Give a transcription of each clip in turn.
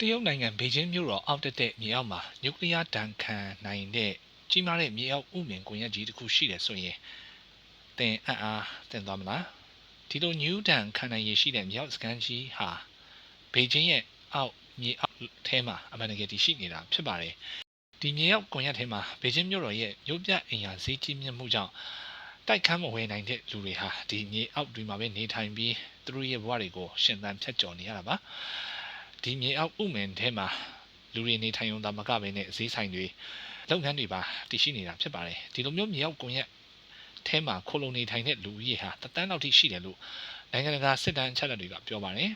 တရုတ်နိုင်ငံဘေကျင်းမြို့တော်အောက်တက်တဲ့မြေအောက်မှာနျူကလ িয়ার ဒဏ်ခံနိုင်တဲ့ကြီးမားတဲ့မြေအောက်ဥမင်ကွန်ရက်ကြီးတစ်ခုရှိတယ်ဆိုရင်တင်အံ့အားတင်သွားမလားဒီလိုနျူဒဏ်ခံနိုင်ရရှိတဲ့မြေအောက်စကန်ကြီးဟာဘေကျင်းရဲ့အောက်မြေအောက်ထဲမှာအမှန်တကယ်တည်ရှိနေတာဖြစ်ပါတယ်ဒီမြေအောက်ကွန်ရက်ထဲမှာဘေကျင်းမြို့တော်ရဲ့မြို့ပြအင်အားဈေးကြီးမြင့်မှုကြောင့်တိုက်ခန်းမဝယ်နိုင်တဲ့လူတွေဟာဒီမြေအောက်တွေမှာပဲနေထိုင်ပြီးသူတို့ရဲ့ဘဝတွေကိုရှင်သန်ဖြတ်ကျော်နေရတာပါ ဒီမြေအောက်ဥမင်ထဲမှာလူတွေနေထိုင်ုံသာမကဘဲနဲ့ဈေးဆိုင်တွေလုပ်ငန်းတွေပါတည်ရှိနေတာဖြစ်ပါတယ်ဒီလိုမျိုးမြေအောက်ကွန်ရက်ထဲမှာခိုလုံနေထိုင်တဲ့လူကြီးဟာတသန်းလောက်ထိရှိတယ်လို့နိုင်ငံတကာစစ်တမ်းအချက်အလက်တွေကပြောပါတယ်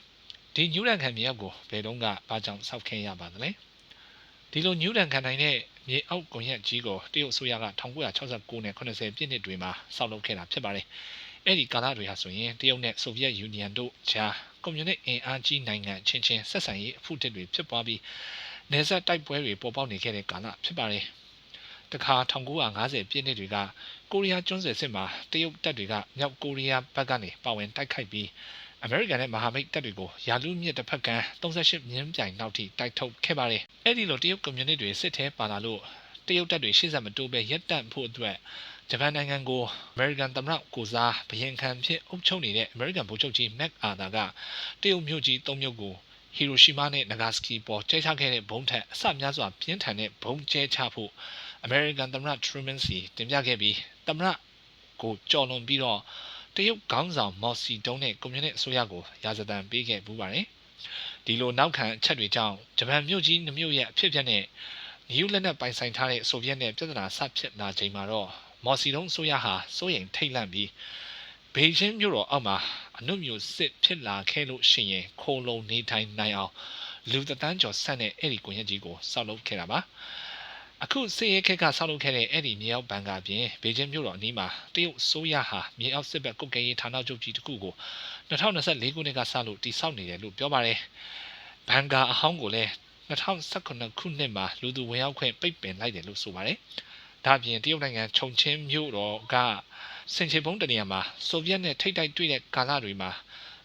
ဒီညူရန်ခံမြေအောက်ကိုဘယ်တော့ကဘာကြောင့်စောက်ခဲရပါသလဲဒီလိုညူရန်ခံနိုင်တဲ့မြေအောက်ကွန်ရက်ကြီးကိုတရုတ်အစိုးရက1969နဲ့80ပြည့်နှစ်တွေမှာစောက်လုပ်ခဲ့တာဖြစ်ပါတယ် အဲ့ဒီကာလတွေဟာဆိုရင်တရုတ်နဲ့ဆိုဗီယက်ယူနီယံတို့ကြားကွန်မြူနစ်အင်အားကြီးနိုင်ငံချင်းချင်းဆက်ဆံရေးအဖုတစ်တွေဖြစ်ပွားပြီးနေဆက်တိုက်ပွဲတွေပေါ်ပေါက်နေခဲ့တဲ့ကာလဖြစ်ပါတယ်။တခါ1950ပြည့်နှစ်တွေကကိုရီးယားကျွန်းဆွယ်စစ်မှာတရုတ်တပ်တွေကမြောက်ကိုရီးယားဘက်ကနေပါဝင်တိုက်ခိုက်ပြီးအမေရိကန်နဲ့မဟာမိတ်တပ်တွေကိုယာလူမြစ်တစ်ဖက်ကမ်း38မြင်းပြိုင်နောက်ထိတိုက်ထုတ်ခဲ့ပါတယ်။အဲ့ဒီလိုတရုတ်ကွန်မြူနစ်တွေစစ်ထဲပါလာလို့တရုတ်တပ်တွေရှေ့ဆက်မတိုးပဲရပ်တန့်ဖို့အတွက် ဂျပန်နိုင်ငံကိုအမေရိကန်သမ္မတကိုစားဘရင်ခံဖြစ်အုပ်ချုပ်နေတဲ့အမေရိကန်ဗိုလ်ချုပ်ကြီးမက်အာသာကတရုတ်မြို့ကြီး၃မြို့ကိုဟီရိုရှီမားနဲ့နဂါစကီပေါ်ကျဲချခဲ့တဲ့ဘုံထက်အဆများစွာပြင်းထန်တဲ့ဘုံကျဲချဖို့အမေရိကန်သမ္မတထရူမန်စီတင်ပြခဲ့ပြီးသမ္မတကိုကြော်လွန်ပြီးတော့တရုတ်ခေါင်းဆောင်မော်စီတုံးနဲ့ကွန်မြူနစ်အစိုးရကိုရာဇသံပေးခဲ့ပူးပါတယ်ဒီလိုနောက်ခံအချက်တွေကြောင့်ဂျပန်မြို့ကြီးနှမြို့ရဲ့အဖြစ်အပျက်နဲ့နယူးလက်နက်ပိုင်ဆိုင်ထားတဲ့ဆိုဗီယက်နဲ့ပြည်ထနာဆဖြစ်လာချိန်မှာတော့ မော်စီတုံးအစိုးရဟာစိုးရိမ်ထိတ်လန့်ပြီးဘေကျင်းမြို့တော်အောက်မှာအနုမျိုးစစ်ဖြစ်လာခဲ့လို့ရှိရင်ခိုလုံနေထိုင်နိုင်အောင်လူတန်းကျော်ဆက်တဲ့အဲ့ဒီကွန်ရက်ကြီးကိုစောက်လုပ်ခဲ့တာပါအခုစစ်ရေးခက်ကဆောက်လုပ်ခဲ့တဲ့အဲ့ဒီမြေအောက်ဘန်ကာပြင်ဘေကျင်းမြို့တော်အနီးမှာတရုတ်ဆိုးရဟာမြေအောက်စစ်ဘက်ကုတ်ကဲရေးဌာနချုပ်ကြီးတစ်ခုကို2024ခုနှစ်ကစလို့တည်ဆောက်နေတယ်လို့ပြောပါတယ်ဘန်ကာအဟောင်းကိုလည်း2019ခုနှစ်မှာလူသူဝင်ရောက်ခွင့်ပိတ်ပင်လိုက်တယ်လို့ဆိုပါတယ် ဒါပြင်တရုတ်နိုင်ငံခြုံချင်းမြို့တော်ကစင်ချေဘုံတနေရာမှာဆိုဗီယက်နဲ့ထိတ်တိုက်တွေ့တဲ့ကာလတွေမှာ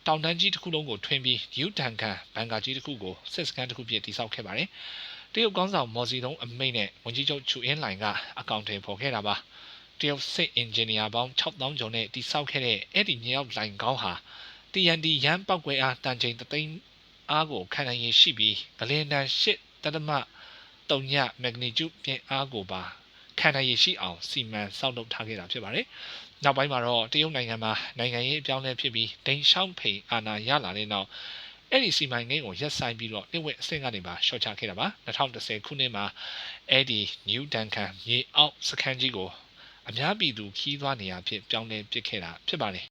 တောင်တန်းကြီးတစ်ခုလုံးကိုထွင်းပြီးယူတန်ကန်ဘန်ကာကြီးတစ်ခုကိုစစ်စခန်းတစ်ခုပြည့်တိစောက်ခဲ့ပါတယ်။တရုတ်ကောင်းဆောင်မော်စီတုံးအမိတ်နဲ့ဝန်ကြီးချုပ်ချူအင်းလိုင်ကအကောင့်ထဲပေါ်ခဲ့တာပါ။တရုတ်စစ်အင်ဂျင်နီယာပေါင်း6000ကျော်နဲ့တိစောက်ခဲ့တဲ့အဲ့ဒီမြေအောက်လိုင်ကောင်းဟာ TNT ရန်ပောက်ကွဲအားတန်ချိန်တသိန်းအားကိုခံနိုင်ရရှိပြီးဂလင်တန်8တတမ3ညမက်ဂနီကျူပြင်အားကိုပါ ခံနိုင်ရရှိအောင်စီမံဆောက်လုပ်ထားခဲ့တာဖြစ်ပါတယ်။နောက်ပိုင်းမှာတော့တရုတ်နိုင်ငံမှာနိုင်ငံရေးအပြောင်းလဲဖြစ်ပြီးဒိန်ရှောင်းဖိန်အာဏာရလာတဲ့နောက်အဲ့ဒီစီမံကိန်းကိုရပ်ဆိုင်းပြီးတော့နှစ်ဝက်အဆင့်ကနေပါရှော့ချခဲ့တာပါ2010ခုနှစ်မှာအဲ့ဒီ New Duncan မြေအောက်စခန်းကြီးကိုအများပြည်သူခီးသွားနေရဖြစ်ပြောင်းလဲပစ်ခဲ့တာဖြစ်ပါတယ်